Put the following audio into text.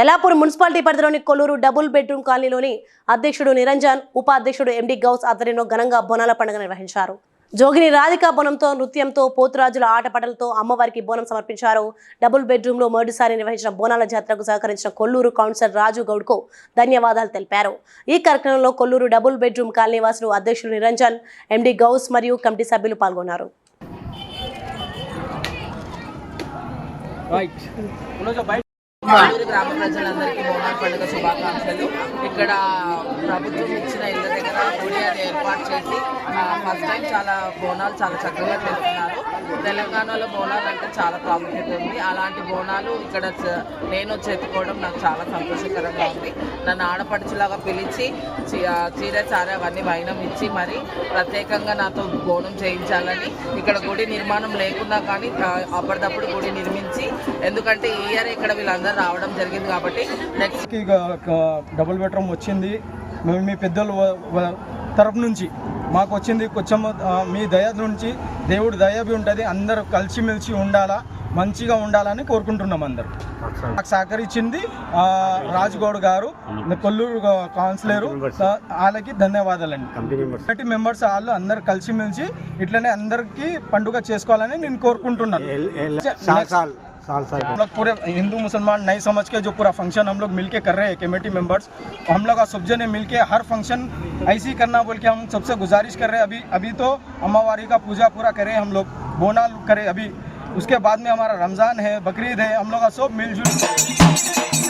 ఎలాపూర్ municipality పరిధిలోని Kolluru double bedroom కాలనీలోని అధ్యక్షుడు నిరంజన్ ఉపాధ్యక్షుడు ఎండి గౌస్ ఆధ్వర్యంలో ఘనంగా బోనాల పండుగ నిర్వహించారు. జోగిని రాధిక బోనంతో నృత్యంతో పోతురాజుల ఆటపాటలతో అమ్మవారికి బోనం సమర్పించారు. డబుల్ బెడ్రూమ్లో మొదటిసారి నిర్వహించిన బోనాల జాతరకు సహకరించిన కొల్లూరు కౌన్సిలర్ రాజు గౌడ్కు ధన్యవాదాలు తెలిపారు. ఈ కార్యక్రమంలో కొల్లూరు డబుల్ బెడ్రూమ్ కాలనీ వాసులు అధ్యక్షుడు నిరంజన్ ఎండి గౌస్ మరియు కమిటీ సభ్యులు పాల్గొన్నారు. కొల్లూరు గ్రామ ప్రజలందరికీ బోనాల పండుగ శుభాకాంక్షలు. ఇక్కడ ప్రభుత్వం ఇచ్చిన ఇళ్ళ దగ్గర గుడి ఏర్పాటు చేసి ఫస్ట్ టైం చాలా బోనాలు చాలా చక్కగా చేస్తున్నారు తెలంగాణలో బోనాలు అంటే చాలా ప్రాముఖ్యత ఉంది. అలాంటి బోనాలు ఇక్కడ చ- నేను చెప్పుకోవడం నాకు చాలా సంతోషకరంగా ఉంది. నన్ను ఆడపడుచులాగా పిలిచి ఆ, చీర చార అవన్నీ వైనం ఇచ్చి మరి ప్రత్యేకంగా నాతో బోనం చేయించాలని ఇక్కడ గుడి నిర్మాణం లేకున్నా కానీ అప్పటిదప్పుడు గుడి నిర్మించి ఎందుకంటే ఈ ఇయర్ ఇక్కడ వీళ్ళందరూ రావడం జరిగింది కాబట్టి నెక్స్ట్ డబుల్ బెడ్రూమ్ వచ్చింది. మేము మీ పెద్దలు తరపు నుంచి మాకు వచ్చింది కొంచెం మీ దయ నుంచి దేవుడి దయ బి ఉంటుంది. అందరూ కలిసిమెలిసి ఉండాలా మంచిగా ఉండాలని కోరుకుంటున్నాం అందరు. మాకు సహకరించింది రాజుగౌడ్ గారు కొల్లూరు కౌన్సిలరు. వాళ్ళకి ధన్యవాదాలండి. కమిటీ మెంబర్స్ వాళ్ళు అందరు కలిసిమెలిసి ఇట్లనే అందరికీ పండుగ చేసుకోవాలని నేను కోరుకుంటున్నాను. साल साल हम लोग पूरे हिंदू मुसलमान नहीं समझ के जो पूरा फ़ंक्शन हम लोग मिलके कर रहे हैं कमेटी मेंबर्स हम लोग सबने मिलके हर फ़ंक्शन ऐसे करना बोल के हम सबसे गुजारिश कर रहे हैं। अभी अभी तो अम्मावारी का पूजा पूरा करें हम लोग, बोना करें अभी। उसके बाद में हमारा रमज़ान है, बकरीद है, हम लोग का सब मिलजुल